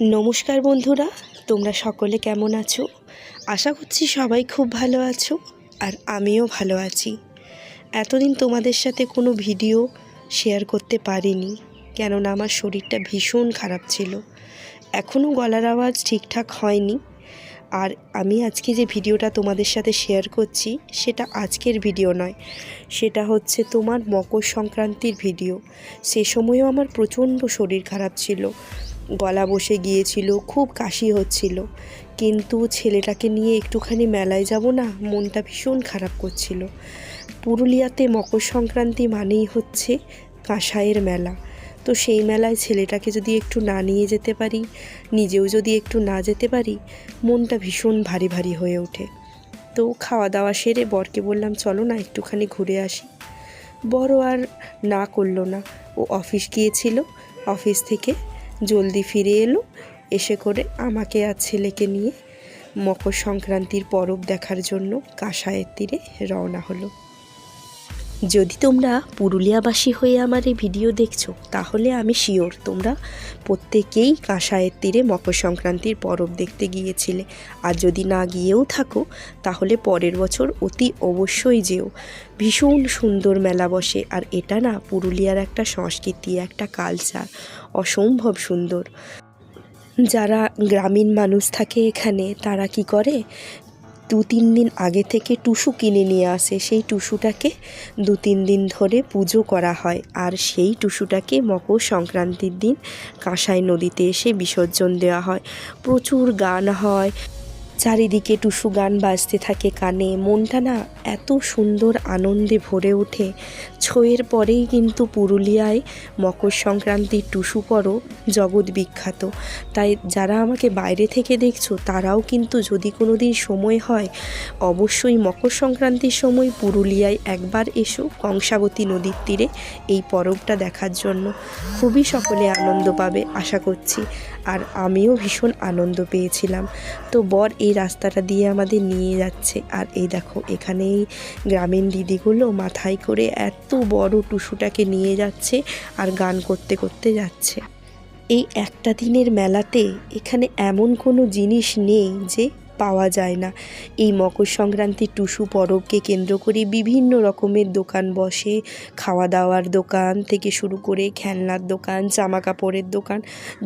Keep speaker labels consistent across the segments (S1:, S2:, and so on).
S1: নমস্কার বন্ধুরা, তোমরা সকলে কেমন আছো? আশা করছি সবাই খুব ভালো আছো আর আমিও ভালো আছি। এতদিন তোমাদের সাথে কোনো ভিডিও শেয়ার করতে পারিনি, কেননা আমার শরীরটা ভীষণ খারাপ ছিল। এখনও গলার আওয়াজ ঠিকঠাক হয়নি। আর আমি আজকে যে ভিডিওটা তোমাদের সাথে শেয়ার করছি, সেটা আজকের ভিডিও নয়। সেটা হচ্ছে তোমার মকর সংক্রান্তির ভিডিও। সে সময়ও আমার প্রচণ্ড শরীর খারাপ ছিল। গলা বসে গিয়েছিল, খুব কাশি হচ্ছিল। কিন্তু ছেলেটাকে নিয়ে একটুখানি মেলায় যাব না, মনটা ভীষণ খারাপ করছিল। পুরুলিয়াতে মকর সংক্রান্তি মানেই হচ্ছে কাঁসাইয়ের মেলা। তো সেই মেলায় ছেলেটাকে যদি একটু না নিয়ে যেতে পারি, নিজেও যদি একটু না যেতে পারি, মনটা ভীষণ ভারী ভারী হয়ে ওঠে। তো খাওয়া দাওয়া সেরে বরকে বললাম, চলো না, একটুখানি ঘুরে আসি। বড় আর না করল না। ও অফিস গিয়েছিল, অফিস থেকে জলদি ফিরে এলো, এসে করে আমাকে আর ছেলেকে নিয়ে মকর সংক্রান্তির পরব দেখার জন্য কাঁসায়ের তীরে রওনা হলো। যদি তোমরা পুরুলিয়াবাসী হয়ে আমার এই ভিডিও দেখছ, তাহলে আমি শিওর তোমরা প্রত্যেকেই কাঁসায়ের তীরে মকর সংক্রান্তির পরব দেখতে গিয়েছিলে। আর যদি না গিয়েও থাকো, তাহলে পরের বছর অতি অবশ্যই যেও। ভীষণ সুন্দর মেলা বসে, আর এটা না পুরুলিয়ার একটা সংস্কৃতি, একটা কালচার অসম্ভব সুন্দর। যারা গ্রামীণ মানুষ থাকে এখানে, তারা কি করে? দু তিন দিন আগে থেকে টুসু কিনে নিয়ে আসে। সেই টুসুটাকে দু তিন দিন ধরে পুজো করা হয়। আর সেই টুসুটাকে মকর সংক্রান্তির দিন কাঁসাই নদীতে এসে বিসর্জন দেওয়া হয়। প্রচুর গান হয়। চারিদিকে টুসু গান বাজতে থাকে কানে। মনটা না এত সুন্দর আনন্দে ভরে ওঠে। ছয়ের পরেই কিন্তু পুরুলিয়ায় মকর সংক্রান্তির টুসু পরব জগৎ বিখ্যাত। তাই যারা আমাকে বাইরে থেকে দেখছ, তারাও কিন্তু যদি কোনো দিন সময় হয়, অবশ্যই মকর সংক্রান্তির সময় পুরুলিয়ায় একবার এসো কংসাবতী নদীর তীরে এই পরবটা দেখার জন্য। খুবই সকলে আনন্দ পাবে, আশা করছি। আর আমিও ভীষণ আনন্দ পেয়েছিলাম। তো বর এই রাস্তাটা দিয়ে আমাদের নিয়ে যাচ্ছে। আর এই দেখো, এখানেই গ্রামীণ দিদিগুলো মাথায় করে এত বড় টুসুটাকে নিয়ে যাচ্ছে আর গান করতে করতে যাচ্ছে। এই একটা দিনের মেলাতে এখানে এমন কোনো জিনিস নেই যে পাওয়া যায় না। এই মকর সংক্রান্তি টুসু পরবকে কেন্দ্র করে বিভিন্ন রকমের দোকান বসে। খাওয়া দাওয়ার দোকান থেকে শুরু করে খেলনার দোকান জামা কাপড়ের দোকান,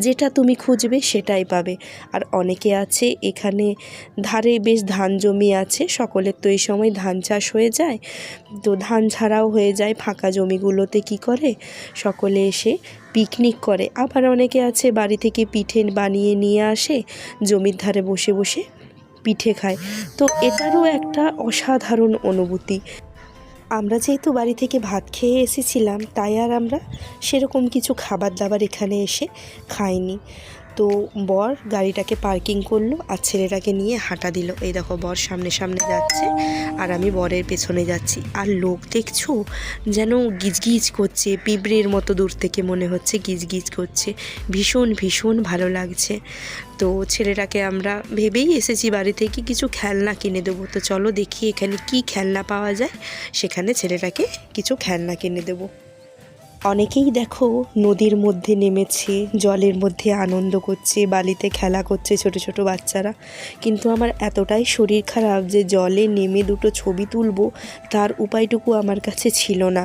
S1: যেটা তুমি খুঁজবে সেটাই পাবে। আর অনেকে আছে এখানে ধারে বেশ ধান জমি আছে, সকলের তো এই সময় ধান চাষ হয়ে যায়। তো ধান ছাড়াও হয়ে যায়, ফাঁকা জমিগুলোতে কি করে? সকলে এসে পিকনিক করে। আবার অনেকে আছে বাড়ি থেকে পিঠে বানিয়ে নিয়ে আসে, জমির ধারে বসে বসে পিঠে খায়। তো এটারও একটা অসাধারণ অনুভূতি। আমরা যেহেতু বাড়ি থেকে ভাত খেয়ে এসেছিলাম, তাই আর আমরা সেরকম কিছু খাবার দাবার এখানে এসে খাইনি। তো বর গাড়িটাকে পার্কিং করল আর ছেলেটাকে নিয়ে হাঁটা দিল। এই দেখো বর সামনে সামনে যাচ্ছে আর আমি বরের পেছনে যাচ্ছি। আর লোক দেখছ? যেন গিজগিজ করছে, পিঁপড়ের মতো দূর থেকে মনে হচ্ছে গিজগিজ করছে। ভীষণ ভীষণ ভালো লাগছে। তো ছেলেটাকে আমরা ভেবেই এসেছি বাড়ি থেকে কিছু খেলনা কিনে দেবো। তো চলো দেখি এখানে কি খেলনা পাওয়া যায়। সেখানে ছেলেটাকে কিছু খেলনা কিনে দেবো। অনেকেই দেখো নদীর মধ্যে নেমেছে, জলের মধ্যে আনন্দ করছে, বালিতে খেলা করছে ছোট ছোট বাচ্চারা। কিন্তু আমার এতটাই শরীর খারাপ যে জলে নেমে দুটো ছবি তুলবো, তার উপায়টুকু আমার কাছে ছিল না।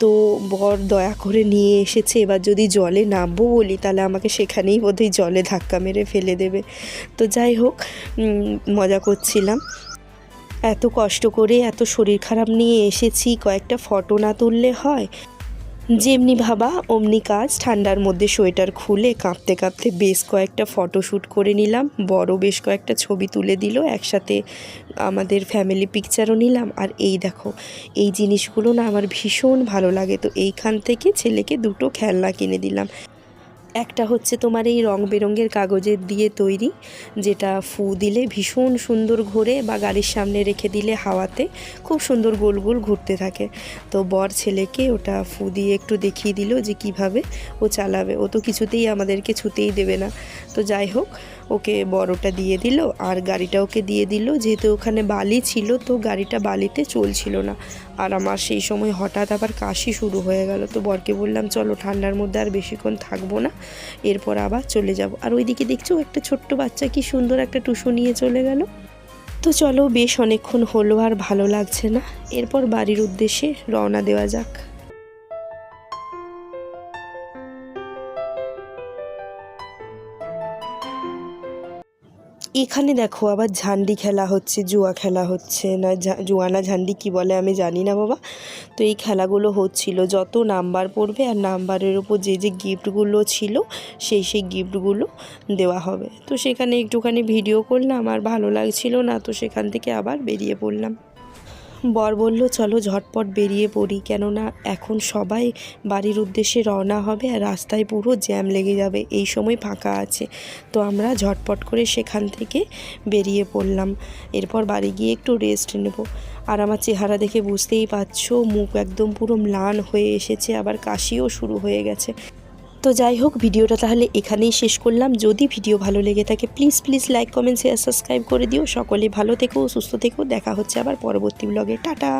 S1: তো বর দয়া করে নিয়ে এসেছে, এবার যদি জলে নামবো বলি, তাহলে আমাকে সেখানেই বোধহয় জলে ধাক্কা মেরে ফেলে দেবে। তো যাই হোক মজা করছিলাম। এত কষ্ট করে, এত শরীর খারাপ নিয়ে এসেছি, কয়েকটা ফটো না তুললে হয়? যেমনি ভাবা, অমনি কাজ। ঠান্ডার মধ্যে সোয়েটার খুলে কাঁপতে কাঁপতে বেশ কয়েকটা ফটোশ্যুট করে নিলাম। বড় বেশ কয়েকটা ছবি তুলে দিল। একসাথে আমাদের ফ্যামিলি পিকচারও নিলাম। আর এই দেখো, এই জিনিসগুলো না আমার ভীষণ ভালো লাগে। তো এইখান থেকে ছেলেকে দুটো খেলনা কিনে দিলাম। একটা হচ্ছে তোমার এই রং বেরঙের কাগজের দিয়ে তৈরি, যেটা ফু দিলে ভীষণ সুন্দর ঘোরে বা গাড়ির সামনে রেখে দিলে হাওয়াতে খুব সুন্দর গোল গোল ঘুরতে থাকে। তো বর ছেলেকে ওটা ফু দিয়ে একটু দেখিয়ে দিল যে কীভাবে ও চালাবে। ও তো কিছুতেই আমাদেরকে ছুতেই দেবে না। তো যাই হোক ওকে বড়টা দিয়ে দিল আর গাড়িটা ওকে দিয়ে দিল। যেহেতু ওখানে বালি ছিল, তো গাড়িটা বালিতে চলছিল না। আর আমার সেই সময় হঠাৎ আবার কাশি শুরু হয়ে গেল। তো বরকে বললাম, চলো, ঠান্ডার মধ্যে আর বেশিক্ষণ থাকব না। এরপর আবার চলে যাব। আর ওইদিকে দেখছ, একটা ছোট্ট বাচ্চা কি সুন্দর একটা টুসু নিয়ে চলে গেল। তো চলো, বেশ অনেকক্ষণ হলো আর ভালো লাগছে না। এরপর বাড়ির উদ্দেশ্যে রওনা দেওয়া যাক। এখানে দেখো আবার ঝান্ডি খেলা হচ্ছে, জুয়া খেলা হচ্ছে। না জুয়া না ঝান্ডি কি বলে আমি জানি না বাবা। তো এই খেলাগুলো হচ্ছিল, যত নাম্বার পড়বে আর নাম্বারের ওপর যে যে গিফটগুলো ছিল, সেই সেই গিফটগুলো দেওয়া হবে। তো সেখানে একটুখানি ভিডিও করলাম, আর ভালো লাগছিল না, তো সেখান থেকে আবার বেরিয়ে পড়লাম। বর বলল, চলো ঝটপট বেরিয়ে পড়ি, কেননা এখন সবাই বাড়ির উদ্দেশ্যে রওনা হবে আর রাস্তায় পুরো জ্যাম লেগে যাবে, এই সময় ফাঁকা আছে। তো আমরা ঝটপট করে সেখান থেকে বেরিয়ে পড়লাম। এরপর বাড়ি গিয়ে একটু রেস্ট নেব। আর আমার চেহারা দেখে বুঝতেই পারছ, মুখ একদম পুরো ম্লান হয়ে এসেছে, আবার কাশিও শুরু হয়ে গেছে। তো যাই হোক, ভিডিওটা তাহলে এখানেই শেষ করলাম। যদি ভিডিও ভালো লেগে থাকে please please like comment share subscribe করে দিও। সকলে ভালো থেকো, সুস্থ থেকো। দেখা হচ্ছে আবার পরবর্তী ব্লগে টাটা!